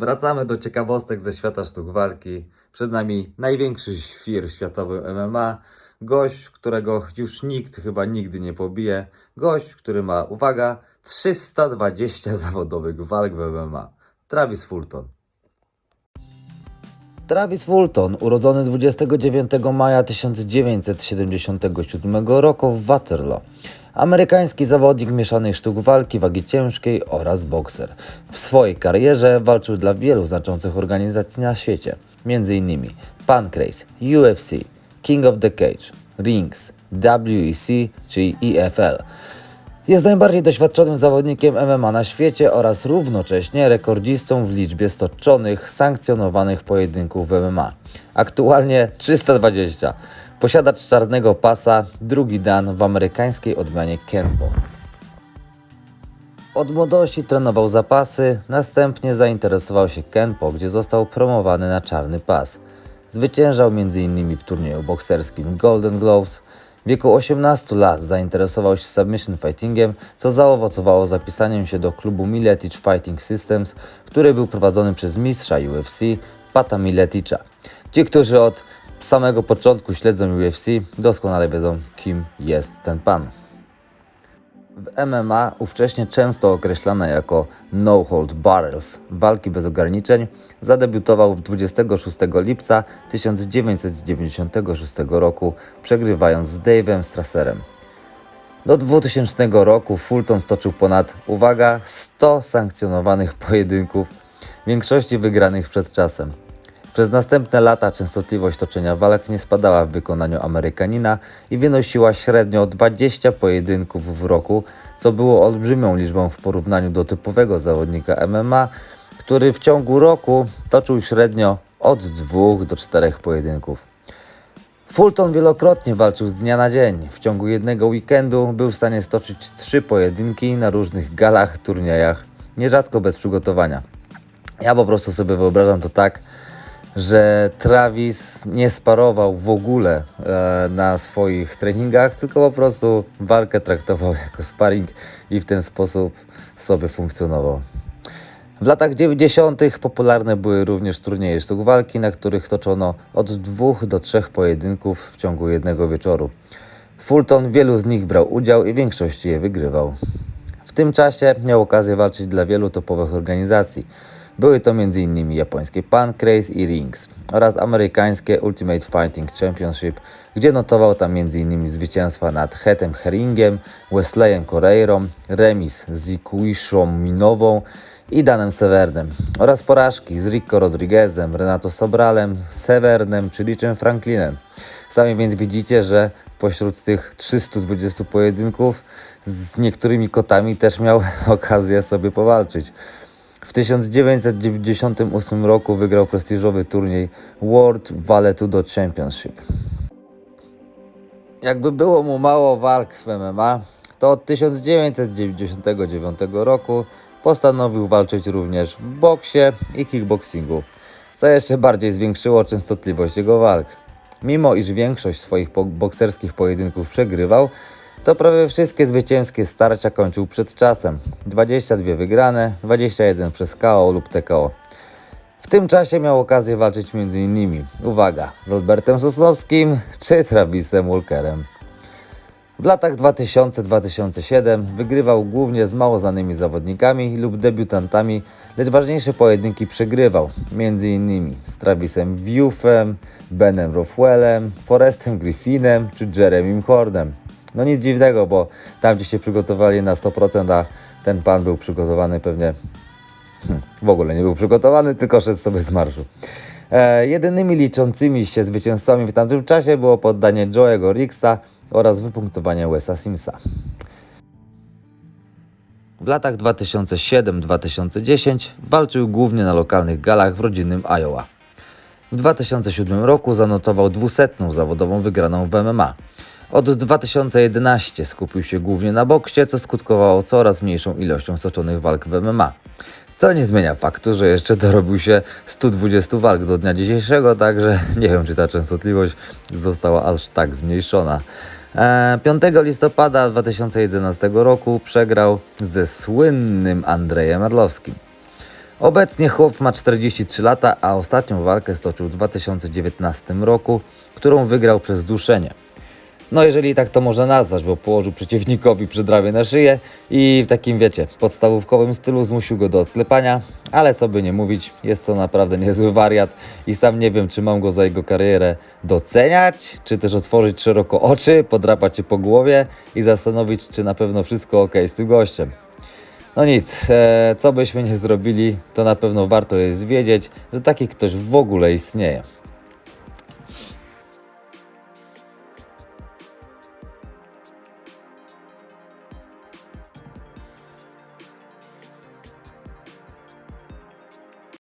Wracamy do ciekawostek ze świata sztuk walki. Przed nami największy świr światowy MMA. Gość, którego już nikt chyba nigdy nie pobije. Gość, który ma, uwaga, 320 zawodowych walk w MMA. Travis Fulton. Travis Fulton, urodzony 29 maja 1977 roku w Waterloo. Amerykański zawodnik mieszanej sztuk walki, wagi ciężkiej oraz bokser. W swojej karierze walczył dla wielu znaczących organizacji na świecie, m.in. Pancrase, UFC, King of the Cage, Rings, WEC czy EFL. Jest najbardziej doświadczonym zawodnikiem MMA na świecie oraz równocześnie rekordzistą w liczbie stoczonych, sankcjonowanych pojedynków w MMA. Aktualnie 320. Posiadacz czarnego pasa, drugi dan w amerykańskiej odmianie Kenpo. Od młodości trenował zapasy, następnie zainteresował się Kenpo, gdzie został promowany na czarny pas. Zwyciężał m.in. w turnieju bokserskim Golden Gloves. W wieku 18 lat zainteresował się submission fightingiem, co zaowocowało zapisaniem się do klubu Miletich Fighting Systems, który był prowadzony przez mistrza UFC Pata Mileticza. Ci, którzy od samego początku śledzą UFC, doskonale wiedzą, kim jest ten pan. W MMA, ówcześnie często określane jako No Hold Barrels, walki bez ograniczeń, zadebiutował w 26 lipca 1996 roku, przegrywając z Dave'em Strasserem. Do 2000 roku Fulton stoczył ponad, uwaga, 100 sankcjonowanych pojedynków, w większości wygranych przed czasem. Przez następne lata częstotliwość toczenia walk nie spadała w wykonaniu Amerykanina i wynosiła średnio 20 pojedynków w roku, co było olbrzymią liczbą w porównaniu do typowego zawodnika MMA, który w ciągu roku toczył średnio od 2 do 4 pojedynków. Fulton wielokrotnie walczył z dnia na dzień. W ciągu jednego weekendu był w stanie stoczyć trzy pojedynki na różnych galach, turniejach, nierzadko bez przygotowania. Ja po prostu sobie wyobrażam to tak, że Travis nie sparował w ogóle e, na swoich treningach, tylko po prostu walkę traktował jako sparring i w ten sposób sobie funkcjonował. W latach 90. popularne były również turnieje sztuk walki, na których toczono od dwóch do trzech pojedynków w ciągu jednego wieczoru. Fulton wielu z nich brał udział i w większości je wygrywał. W tym czasie miał okazję walczyć dla wielu topowych organizacji. Były to m.in. japońskie Pancrase i Rings oraz amerykańskie Ultimate Fighting Championship, gdzie notował tam m.in. zwycięstwa nad Hetem Herringiem, Wesleyem Correirą, remis z Ikuishą Minową i Danem Severnem oraz porażki z Rico Rodriguezem, Renato Sobralem, Severnem czy Richem Franklinem. Sami więc widzicie, że pośród tych 320 pojedynków z niektórymi kotami też miał okazję sobie powalczyć. W 1998 roku wygrał prestiżowy turniej World Valetudo Championship. Jakby było mu mało walk w MMA, to od 1999 roku postanowił walczyć również w boksie i kickboxingu, co jeszcze bardziej zwiększyło częstotliwość jego walk. Mimo iż większość swoich bokserskich pojedynków przegrywał, to prawie wszystkie zwycięskie starcia kończył przed czasem. 22 wygrane, 21 przez KO lub TKO. W tym czasie miał okazję walczyć m.in. uwaga, z Albertem Sosnowskim czy Travisem Walkerem. W latach 2000-2007 wygrywał głównie z mało znanymi zawodnikami lub debiutantami, lecz ważniejsze pojedynki przegrywał, m.in. z Travisem Viewfem, Benem Rothwellem, Forestem Griffinem czy Jeremym Hordem. No nic dziwnego, bo tam gdzie się przygotowali na 100%, a ten pan był przygotowany pewnie Hmm, w ogóle nie był przygotowany, tylko szedł sobie z marszu. E, jedynymi liczącymi się zwycięzcami w tamtym czasie było poddanie Joe'ego Ricksa oraz wypunktowanie Wesa Simsa. W latach 2007-2010 walczył głównie na lokalnych galach w rodzinnym Iowa. W 2007 roku zanotował dwusetną zawodową wygraną w MMA. Od 2011 skupił się głównie na boksie, co skutkowało coraz mniejszą ilością stoczonych walk w MMA. Co nie zmienia faktu, że jeszcze dorobił się 120 walk do dnia dzisiejszego, także nie wiem, czy ta częstotliwość została aż tak zmniejszona. E, 5 listopada 2011 roku przegrał ze słynnym Andrejem Arlowskim. Obecnie chłop ma 43 lata, a ostatnią walkę stoczył w 2019 roku, którą wygrał przez duszenie. No jeżeli tak to można nazwać, bo położył przeciwnikowi przedrawie na szyję i w takim wiecie, podstawówkowym stylu zmusił go do odklepania, ale co by nie mówić, jest to naprawdę niezły wariat i sam nie wiem, czy mam go za jego karierę doceniać, czy też otworzyć szeroko oczy, podrapać się po głowie i zastanowić, czy na pewno wszystko ok z tym gościem. No nic, e, co byśmy nie zrobili, to na pewno warto jest wiedzieć, że taki ktoś w ogóle istnieje.